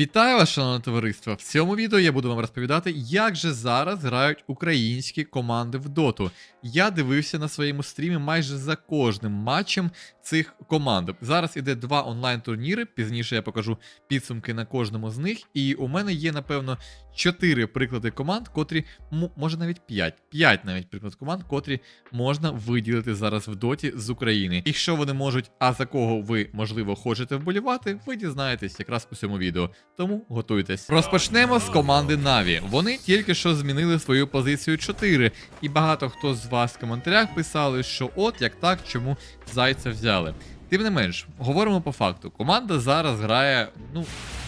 Вітаю вас, шановне товариство! В цьому відео я буду вам розповідати, як же зараз грають українські команди в доту. Я дивився на своєму стрімі майже за кожним матчем цих команд. Зараз іде два онлайн-турніри. Пізніше я покажу підсумки на кожному з них. І у мене є, напевно, чотири приклади команд, котрі, може навіть п'ять, п'ять навіть приклад команд, котрі можна виділити зараз в доті з України. І що вони можуть, а за кого ви, можливо, хочете вболівати, ви дізнаєтесь якраз у цьому відео. Тому готуйтесь. Розпочнемо з команди Наві. Вони тільки що змінили свою позицію 4, і багато хто з вас в коментарях писали, що от як так, чому зайця взяли. Тим не менш, говоримо по факту. Команда зараз грає, ну,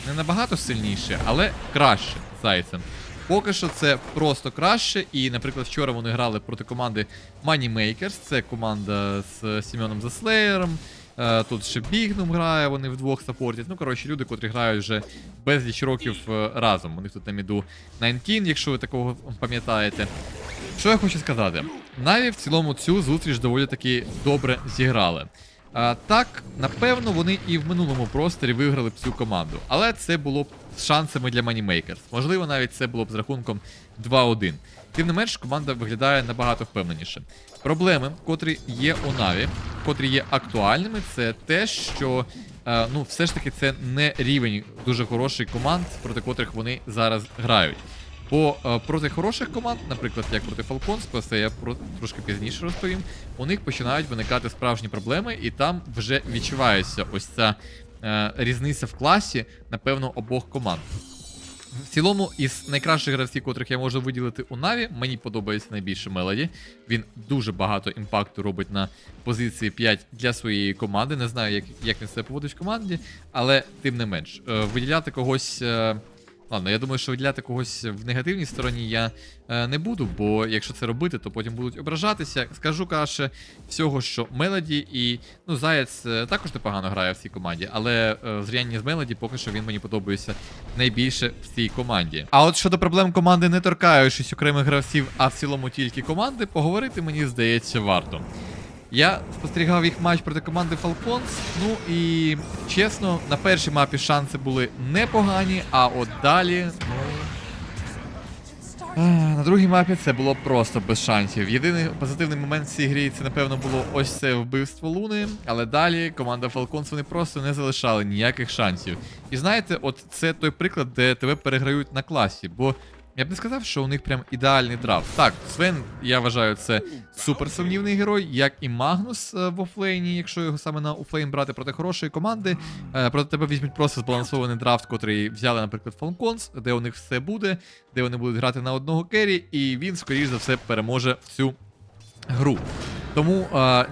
не набагато сильніше, але краще зайцем. Поки що це просто краще. І, наприклад, вчора вони грали проти команди Moneymakers. Це команда з Сімеоном Заслеєром. Е, Тут ще Бігнум грає, вони вдвох саппортять. Ну, коротше, люди, котрі грають вже безліч років е, разом. У них тут на міду Найнкін, якщо ви такого пам'ятаєте. Що я хочу сказати? Наві в цілому цю зустріч доволі таки добре зіграли. А, так, напевно, вони і в минулому просторі виграли б цю команду. Але це було б з шансами для Moneymakers. Можливо, навіть це було б з рахунком 2-1. Тим не менш, команда виглядає набагато впевненіше. Проблеми, котрі є у Наві, котрі є актуальними, це те, що е, ну, все ж таки це не рівень дуже хороших команд, проти котрих вони зараз грають. Бо е, проти хороших команд, наприклад, як проти Falcons, про це я про трошки пізніше розповім. У них починають виникати справжні проблеми, і там вже відчувається ось ця е, різниця в класі, напевно, обох команд. В цілому, із найкращих гравців, котрих я можу виділити у Наві, мені подобається найбільше Мелоді. Він дуже багато імпакту робить на позиції 5 для своєї команди. Не знаю, як, як він себе поводить в команді, але тим не менш, е, виділяти когось. Ладно, я думаю, що виділяти когось в негативній стороні я е, не буду, бо якщо це робити, то потім будуть ображатися. Скажу краще всього, що Мелоді і ну, Заяць е, також непогано грає в цій команді, але е, зрівняння з Мелоді поки що він мені подобається найбільше в цій команді. А от щодо проблем команди, не торкаючись окремих гравців, а в цілому тільки команди, поговорити мені здається варто. Я спостерігав їх матч проти команди Falcons. Ну і чесно, на першій мапі шанси були непогані, а от далі. Ну. На другій мапі це було просто без шансів. Єдиний позитивний момент в цій грі це, напевно, було ось це вбивство Луни. Але далі команда Falcons вони просто не залишали ніяких шансів. І знаєте, от це той приклад, де тебе переграють на класі. Бо я б не сказав, що у них прям ідеальний драфт. Так, Свен, я вважаю, це суперсумнівний герой, як і Магнус е, в офлейні, якщо його саме на офлейн брати проти хорошої команди. Е, проти тебе візьмуть просто збалансований драфт, котрий взяли, наприклад, Falcons, де у них все буде, де вони будуть грати на одного керрі, і він, скоріш за все, переможе в цю гру. Тому е,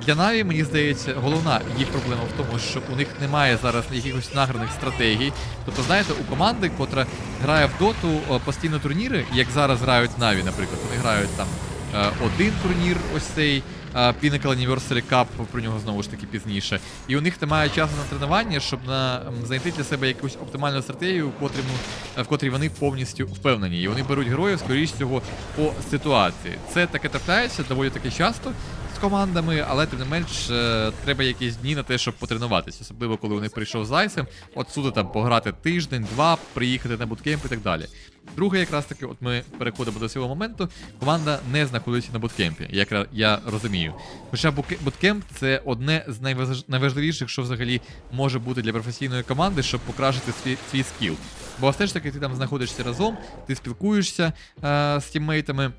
для Наві, мені здається, головна їх проблема в тому, що у них немає зараз якихось награних стратегій. Тобто, знаєте, у команди, котра грає в доту постійно турніри, як зараз грають Наві, наприклад, вони грають там е, один турнір, ось цей е, Pinnacle Anniversary Cup, про нього знову ж таки пізніше. І у них немає часу на тренування, щоб на, знайти для себе якусь оптимальну стратегію, в котрій, е, в котрій вони повністю впевнені. І вони беруть героїв, скоріш всього, по ситуації. Це таке трапляється доволі таки часто командами, але тим не менш е, треба якісь дні на те, щоб потренуватися, особливо коли вони прийшов з Зайцем, от суди там пограти тиждень, два, приїхати на буткемп і так далі. Друге, якраз таки, от ми переходимо до цього моменту. Команда не знаходиться на буткемпі, як я розумію. Хоча буткемп це одне з найваж- найважливіших, що взагалі може бути для професійної команди, щоб покращити свій, свій скіл. Бо все ж таки ти там знаходишся разом, ти спілкуєшся е, з тіммейтами.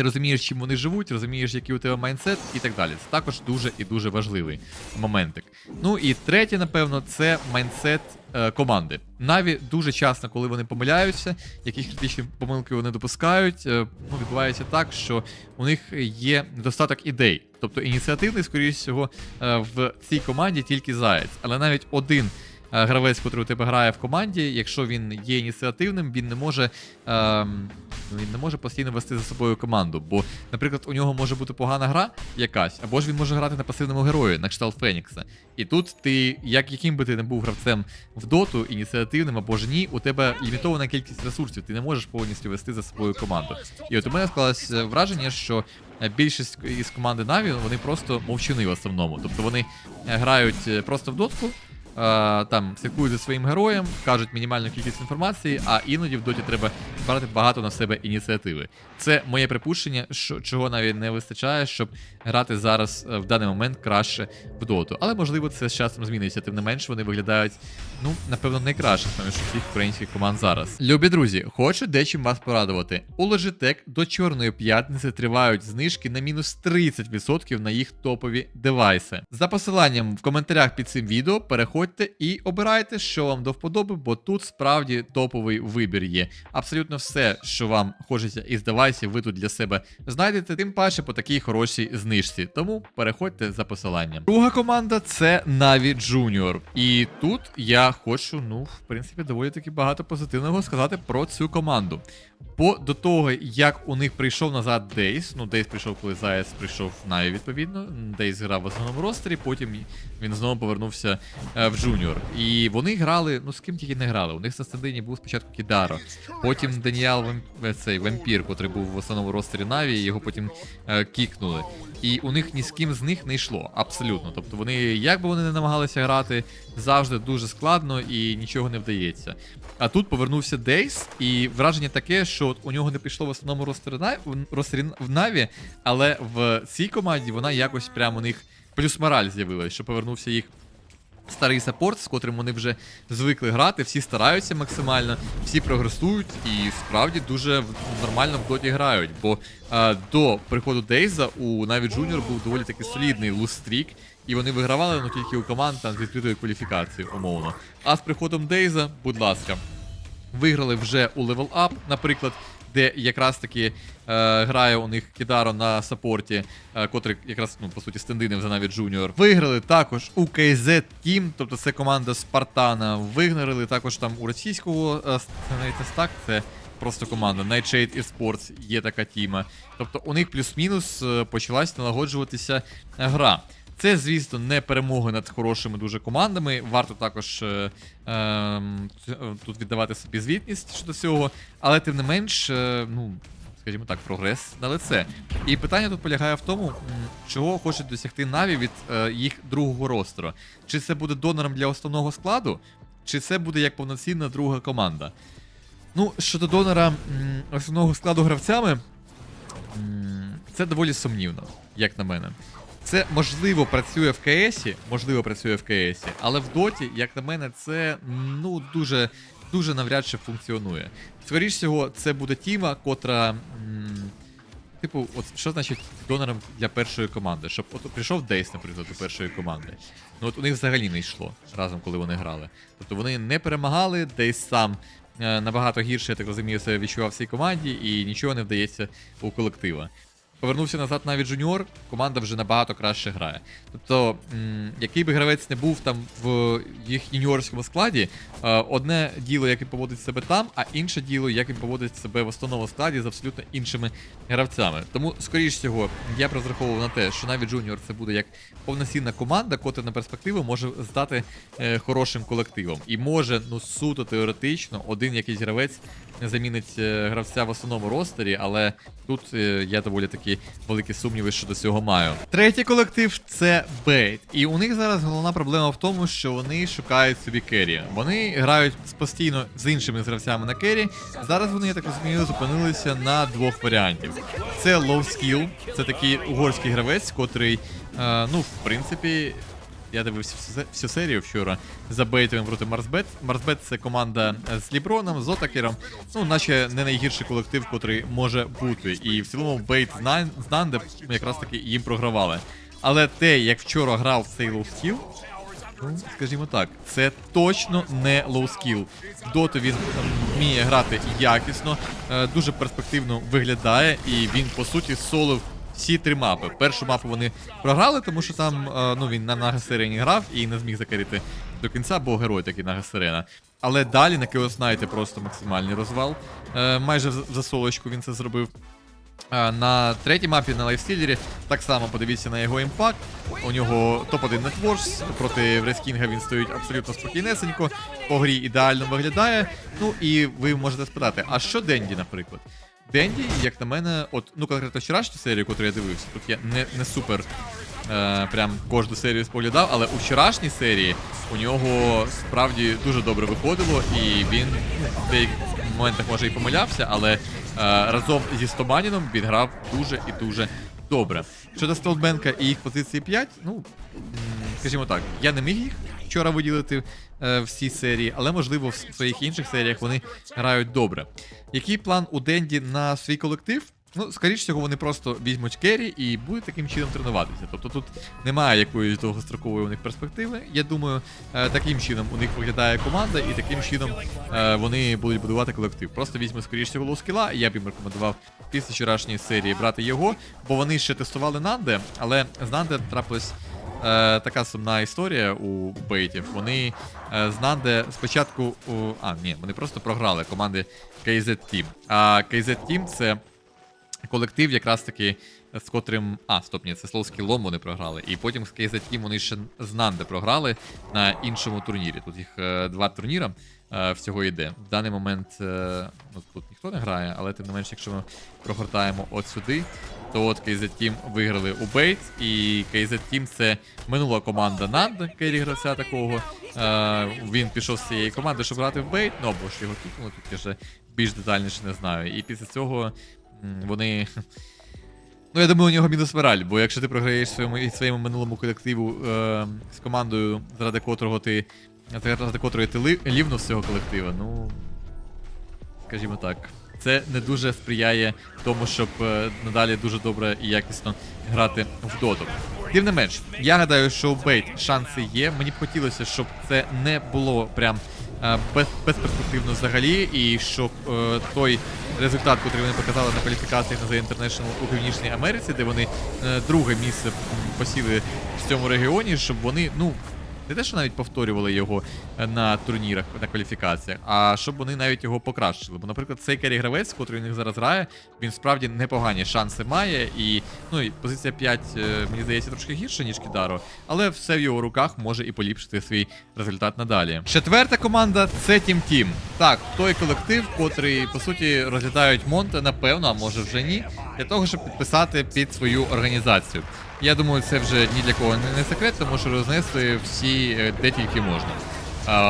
Ти розумієш, чим вони живуть, розумієш, який у тебе майндсет і так далі. Це також дуже і дуже важливий моментик. Ну і третє, напевно, це майндсет е, команди. Наві дуже часто, коли вони помиляються, які критичні помилки вони допускають, е, ну, відбувається так, що у них є недостаток ідей. Тобто ініціативний, скоріш всього, е, в цій команді тільки заяць. Але навіть один гравець, який у тебе грає в команді, якщо він є ініціативним, він не може. ем, він не може постійно вести за собою команду. Бо, наприклад, у нього може бути погана гра якась, або ж він може грати на пасивному герої, на кшталт Фенікса. І тут ти, як яким би ти не був гравцем в доту, ініціативним або ж ні, у тебе лімітована кількість ресурсів, ти не можеш повністю вести за собою команду. І от у мене склалось е, враження, що е, більшість із команди Наві вони просто мовчуни в основному. Тобто вони е, грають е, просто в дотку. Там слідкують за своїм героєм, кажуть мінімальну кількість інформації, а іноді в доті треба брати багато на себе ініціативи. Це моє припущення, що чого навіть не вистачає, щоб грати зараз е, в даний момент краще в доту. Але можливо це з часом зміниться. Тим не менш вони виглядають, ну напевно, найкраще поміж всіх українських команд зараз. Любі друзі, хочу дечим вас порадувати. У Logitech до Чорної п'ятниці тривають знижки на мінус 30% на їх топові девайси. За посиланням в коментарях під цим відео переходьте і обирайте, що вам до вподоби, бо тут справді топовий вибір є. Абсолютно все, що вам хочеться із девайсів, ви тут для себе знайдете, тим паче по такій хорошій знижці. Тому переходьте за посиланням. Друга команда це Na'Vi Junior. І тут я хочу, ну, в принципі, доволі таки багато позитивного сказати про цю команду. Бо до того, як у них прийшов назад Дейс, ну Дейс прийшов, коли Заяц прийшов в Наві, відповідно. Дейс грав в основному ростері, потім він знову повернувся е, в Джуніор. І вони грали, ну з ким тільки не грали. У них на стендині був спочатку Кідаро, потім Даніал Вамп... е, цей вампір, котрий був в основному ростері Наві, його потім е, кікнули. І у них ні з ким з них не йшло, абсолютно. Тобто вони, як би вони не намагалися грати, завжди дуже складно і нічого не вдається. А тут повернувся Дейс, і враження таке, що от у нього не пішло в основному ростері Наві, але в цій команді вона якось прямо у них плюс мораль з'явилась, що повернувся їх старий саппорт, з котрим вони вже звикли грати, всі стараються максимально, всі прогресують і справді дуже нормально в доті грають. Бо е, до приходу Дейза у Наві Junior був доволі таки солідний лустрік, і вони вигравали ну тільки у команд там з відкритою кваліфікацією, умовно. А з приходом Дейза, будь ласка, виграли вже у Level Up, наприклад, де якраз таки е, грає у них Кідаро на саппорті, е, котрий якраз, ну, по суті, стендинив за навіть Junior. Виграли також у KZ Team, тобто це команда Спартана. Виграли також там у російського е, стак, це просто команда. Nightshade Esports є така тіма. Тобто у них плюс-мінус е, почалась налагоджуватися гра. Це, звісно, не перемоги над хорошими дуже командами. Варто також е, ем, е, тут віддавати собі звітність щодо цього, але тим не менш, е, ну, скажімо так, прогрес на лице. І питання тут полягає в тому, чого хочуть досягти Наві від е, їх другого ростеру. Чи це буде донором для основного складу, чи це буде як повноцінна друга команда. Ну, щодо донора основного складу гравцями, це доволі сумнівно, як на мене. Це можливо працює в КСі, можливо працює в КСі, але в Доті, як на мене, це ну дуже дуже навряд чи функціонує. Скоріше всього, це буде тіма, котра. Типу, от що значить донором для першої команди? Щоб от прийшов Дейс, наприклад, до першої команди. Ну от у них взагалі не йшло разом, коли вони грали. Тобто вони не перемагали, Дейс сам е, набагато гірше, я так розумію, себе відчував в цій команді, і нічого не вдається у колектива. Повернувся назад навіть Жуніор, команда вже набагато краще грає. Тобто, який би гравець не був там в їх юніорському складі, е, одне діло, як він поводить себе там, а інше діло, як він поводить себе в основному складі з абсолютно іншими гравцями. Тому, скоріш всього, я б розраховував на те, що навіть Junior це буде як повноцінна команда, котра на перспективу може стати е, хорошим колективом. І може, ну суто теоретично, один якийсь гравець замінить е, гравця в основному ростері, але тут я доволі такі великі сумніви щодо цього маю. Третій колектив це Бейт. І у них зараз головна проблема в тому, що вони шукають собі керрі. Вони грають постійно з іншими гравцями на керрі. Зараз вони, я так розумію, зупинилися на двох варіантів. Це Low Skill, це такий угорський гравець, котрий, е, ну, в принципі. Я дивився всю, всю серію вчора за Бейтовим проти Марсбет. Марсбет це команда з Ліброном, з Отакером. Ну, наче не найгірший колектив, котрий може бути. І в цілому Бейт з Нан- Нанде якраз таки їм програвали. Але те, як вчора грав цей лоускіл, ну, скажімо так, це точно не лоускіл. В доту він вміє грати якісно, е, дуже перспективно виглядає, і він, по суті, солив всі три мапи. Першу мапу вони програли, тому що там е, ну, він на Нагасирені грав і не зміг закрити до кінця, бо герой такий Нагасирена. Але далі на Knight просто максимальний розвал. Е, майже в за солочку він це зробив. На третій мапі на лайфстілері так само подивіться на його імпакт. У нього топ-1 нетворс, проти Врескінга він стоїть абсолютно спокійнесенько, по грі ідеально виглядає. Ну і ви можете спитати, а що Денді, наприклад? Денді, як на мене, от, ну конкретно вчорашню серію, яку я дивився, тут я не, не супер е, прям кожну серію споглядав, але у вчорашній серії у нього справді дуже добре виходило, і він в деяких моментах може і помилявся, але е, разом зі Стоманіном він грав дуже і дуже добре. Щодо Столбенка і їх позиції 5, ну скажімо так, я не міг їх вчора виділити е, всі серії, але можливо в своїх інших серіях вони грають добре. Який план у Денді на свій колектив? Ну, скоріш всього, вони просто візьмуть керрі і будуть таким чином тренуватися. Тобто тут немає якоїсь довгострокової у них перспективи. Я думаю, е, таким чином у них виглядає команда, і таким чином е, вони будуть будувати колектив. Просто візьмуть скоріш всього і я б їм рекомендував після вчорашньої серії брати його, бо вони ще тестували Нанде, але з Нанде трапилась е, така сумна історія у бейтів. Вони е, з Нанде спочатку. У... А, ні, вони просто програли команди KZ Team. А KZ Team це колектив, якраз таки з котрим. А, стоп, ні, це Словський Лом вони програли. І потім з KZ Team вони ще з Нанде програли на іншому турнірі. Тут їх е, два турніра е, всього йде. В даний момент е, ну, тут ніхто не грає, але тим не менш, якщо ми прогортаємо от сюди, то от KZ Team виграли у Бейт, і KZ Team це минула команда Нанд, Керрі гравця такого. Е, він пішов з цієї команди, щоб грати в Бейт, ну або ж його кікнули, тут я вже більш детальніше не знаю. І після цього вони. Ну, я думаю, у нього мінус мораль, бо якщо ти програєш своєму своєму минулому колективу е, з командою, заради котрого ти. Заради котрої ти лівнув з цього колектива, ну. Скажімо так. Це не дуже сприяє тому, щоб е, надалі дуже добре і якісно грати в доту. Тим не менш, я гадаю, що у Бейт шанси є. Мені б хотілося, щоб це не було прям е, без, безперспективно взагалі, і щоб е, той результат, який вони показали на кваліфікаціях на The International у Північній Америці, де вони е, друге місце посіли в цьому регіоні, щоб вони, ну. Не те, що навіть повторювали його е, на турнірах, на кваліфікаціях, а щоб вони навіть його покращили. Бо, наприклад, цей керрі гравець, котрий у них зараз грає, він справді непогані шанси має. І ну і позиція 5, е, мені здається, трошки гірше, ніж Кідаро, але все в його руках може і поліпшити свій результат надалі. Четверта команда це Team Team. Так, той колектив, котрий по суті розглядають Монте, напевно, а може вже ні, для того, щоб підписати під свою організацію. Я думаю, це вже ні для кого не- секрет, тому що рознесли всі е, де тільки можна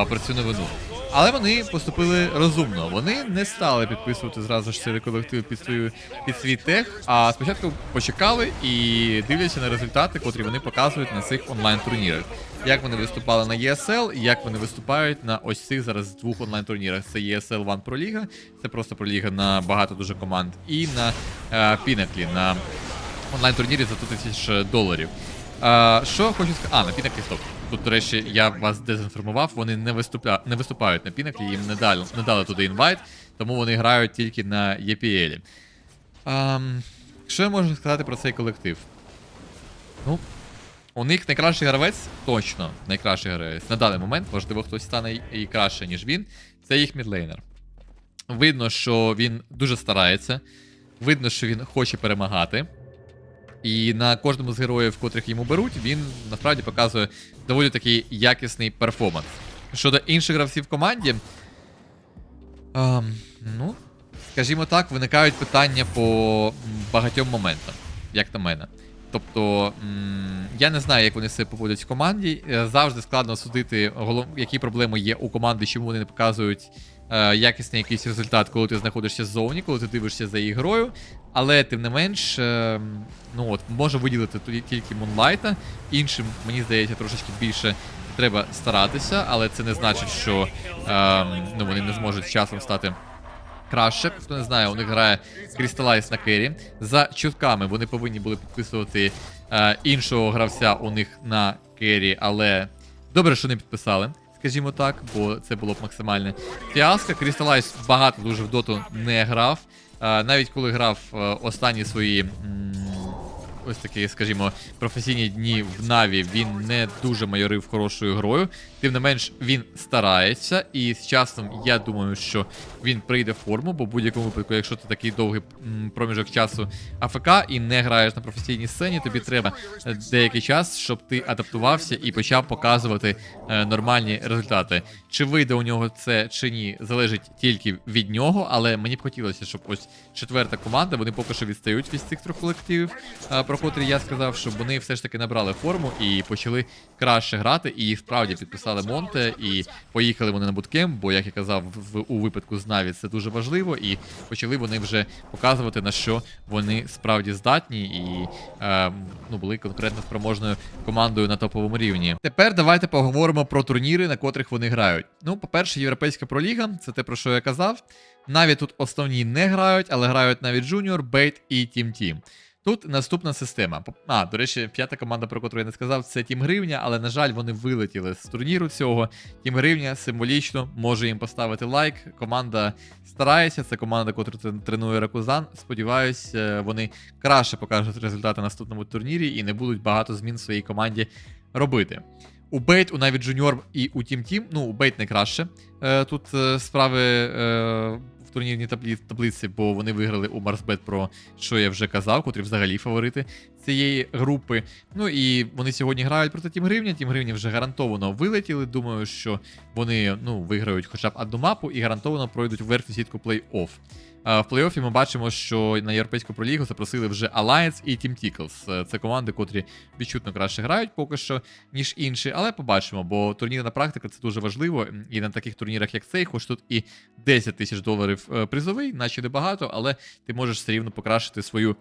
про цю новину. Але вони поступили розумно. Вони не стали підписувати зразу ж цей колектив під свою під свій тех, а спочатку почекали і дивляться на результати, котрі вони показують на цих онлайн-турнірах. Як вони виступали на ESL, як вони виступають на ось цих зараз двох онлайн-турнірах. Це ESL One Pro Liga, це просто Liga на багато дуже команд, і на е, Pinnacle, на онлайн-турнірі за 100 тисяч доларів. А, що хочу сказати. А, на Пінаклі стоп. Тут, до речі, я вас дезінформував, вони не, виступля... не виступають на Пінаклі, їм не дали, не дали туди інвайт, тому вони грають тільки на EPL. А, що я можу сказати про цей колектив? Ну, у них найкращий гравець, точно найкращий гравець на даний момент, можливо, хтось стане і- і краще, ніж він. Це їх мідлейнер. Видно, що він дуже старається. Видно, що він хоче перемагати. І на кожному з героїв, котрих йому беруть, він насправді показує доволі такий якісний перформанс. Щодо інших гравців в команді, ем, ну, скажімо так, виникають питання по багатьом моментам, як на мене. Тобто, я не знаю, як вони себе поводять в команді. Е, Завжди складно судити, які проблеми є у команди, чому вони не показують е, якісний якийсь результат, коли ти знаходишся ззовні, коли ти дивишся за її грою. Але тим не менш, е, ну от, можу виділити тільки Мунлайта. Іншим, мені здається, трошечки більше треба старатися, але це не значить, що е, ну, вони не зможуть з часом стати краще. Хто не знає, у них грає Crystallize на кері. За чутками вони повинні були підписувати е, іншого гравця у них на кері, але добре, що не підписали. Скажімо так, бо це було б максимальне фіаско. Крісталайс багато дуже в доту не грав. Е, навіть коли грав е, останні свої. Ось такі, скажімо, професійні дні в Наві він не дуже майорив хорошою грою. Тим не менш, він старається, і з часом я думаю, що він прийде в форму, бо в будь-якому випадку, якщо ти такий довгий проміжок часу АФК і не граєш на професійній сцені, тобі треба е, деякий час, щоб ти адаптувався і почав показувати е, нормальні результати. Чи вийде у нього це чи ні, залежить тільки від нього, але мені б хотілося, щоб ось четверта команда, вони поки що відстають від цих трьох колективів. е, Про котрій я сказав, що вони все ж таки набрали форму і почали краще грати, і їх справді підписали Монте, і поїхали вони на буткемп, бо, як я казав, в, у випадку з Наві це дуже важливо, і почали вони вже показувати, на що вони справді здатні, і е, ну, були конкретно спроможною командою на топовому рівні. Тепер давайте поговоримо про турніри, на котрих вони грають. Ну, по-перше, Європейська проліга, це те, про що я казав. Навіть тут основні не грають, але грають навіть Junior, Бейт і Team Team. Тут наступна система. А, до речі, п'ята команда, про яку я не сказав, це Тім Гривня, але, на жаль, вони вилетіли з турніру цього. Тім Гривня символічно може їм поставити лайк. Команда старається, це команда, яку тренує Ракузан. Сподіваюсь, е, вони краще покажуть результати на наступному турнірі і не будуть багато змін в своїй команді робити. У Бейт, у навіть Junior і у Тім Тім, ну, у Бейт найкраще. Е, тут е, справи в турнірній таблі- таблиці, бо вони виграли у Марсбет про що я вже казав, котрі взагалі фаворити цієї групи. Ну і вони сьогодні грають проти Тім Гривня. Тім Гривня вже гарантовано вилетіли. Думаю, що вони ну, виграють хоча б одну мапу і гарантовано пройдуть верхню сітку плей-офф. В плей-оффі ми бачимо, що на європейську пролігу запросили вже Alliance і Team Tickles. Е, Це команди, котрі відчутно краще грають поки що, ніж інші, але побачимо, бо турнірна практика це дуже важливо. І на таких турнірах, як цей, хоч тут і 10 тисяч доларів е, призовий, наче небагато, але ти можеш все рівно покращити свою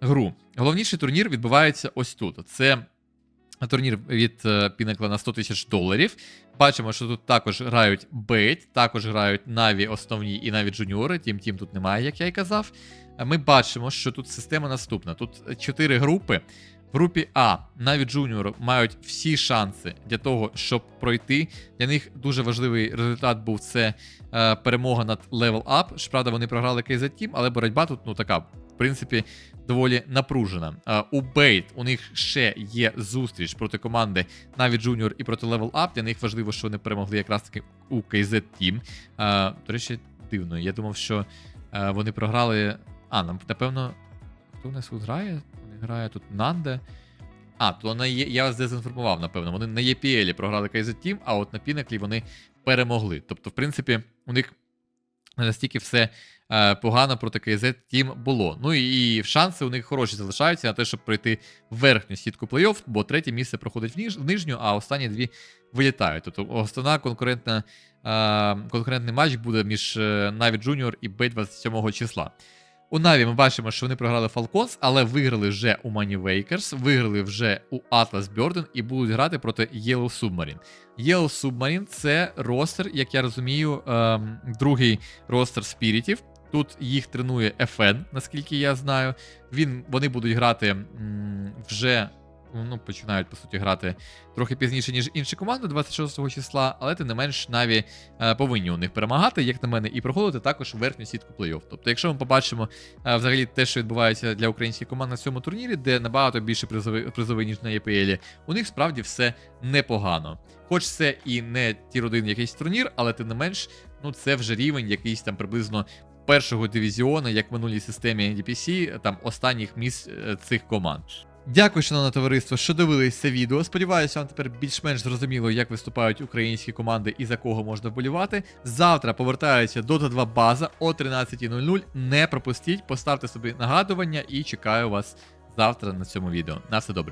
гру. Головніший турнір відбувається ось тут. Це турнір від е, Pinnacle на 100 тисяч доларів. Бачимо, що тут також грають Бейт, також грають Наві основні і навіть джуніори. Тім Тім тут немає, як я й казав. Е, Ми бачимо, що тут система наступна. Тут 4 групи. В групі А навіть джуніори мають всі шанси для того, щоб пройти. Для них дуже важливий результат був це е, перемога над Level Up. Щоправда, вони програли KZ Team, але боротьба тут ну така, в принципі, доволі напружена. Е, у Бейт у них ще є зустріч проти команди навіть Junior і проти Level Up. Для них важливо, що вони перемогли якраз таки у KZ Team. Е, до речі, дивно. Я думав, що е, вони програли. А, нам, напевно, хто у нас тут грає? Вони грає тут Нанде. А, то на Є- я вас дезінформував, напевно. Вони на EPL програли KZ Team, а от на Пінаклі вони перемогли. Тобто, в принципі, у них настільки все погано проти KZ Team було. Ну і, шанси у них хороші залишаються на те, щоб пройти в верхню сітку плей-офф, бо третє місце проходить в, ніж, в нижню, а останні дві вилітають. Тобто основна конкурентна, е, конкурентний матч буде між е, Na'Vi Junior і Б 27 числа. У Наві ми бачимо, що вони програли Falcons, але виграли вже у Money Wakers, виграли вже у Atlas Burden і будуть грати проти Yellow Submarine. Yellow Submarine це ростер, як я розумію, ем, другий ростер спірітів. Тут їх тренує FN, наскільки я знаю. Він, вони будуть грати вже. Ну, починають, по суті, грати трохи пізніше, ніж інші команди 26 числа, але тим не менш Наві е, повинні у них перемагати, як на мене, і проходити також верхню сітку плей-офф. Тобто, якщо ми побачимо е, взагалі те, що відбувається для українських команд на цьому турнірі, де набагато більше призови, призови ніж на ЄПЛ, у них справді все непогано. Хоч це і не тір один якийсь турнір, але тим не менш, ну це вже рівень якийсь там приблизно. Першого дивізіону, як в минулій системі NDPC, там останніх місць е, цих команд. Дякую, шановне товариство, що дивились це відео. Сподіваюся, вам тепер більш-менш зрозуміло, як виступають українські команди і за кого можна вболівати. Завтра повертаються Dota 2 база о 13.00. Не пропустіть, поставте собі нагадування і чекаю вас завтра на цьому відео. На все добре.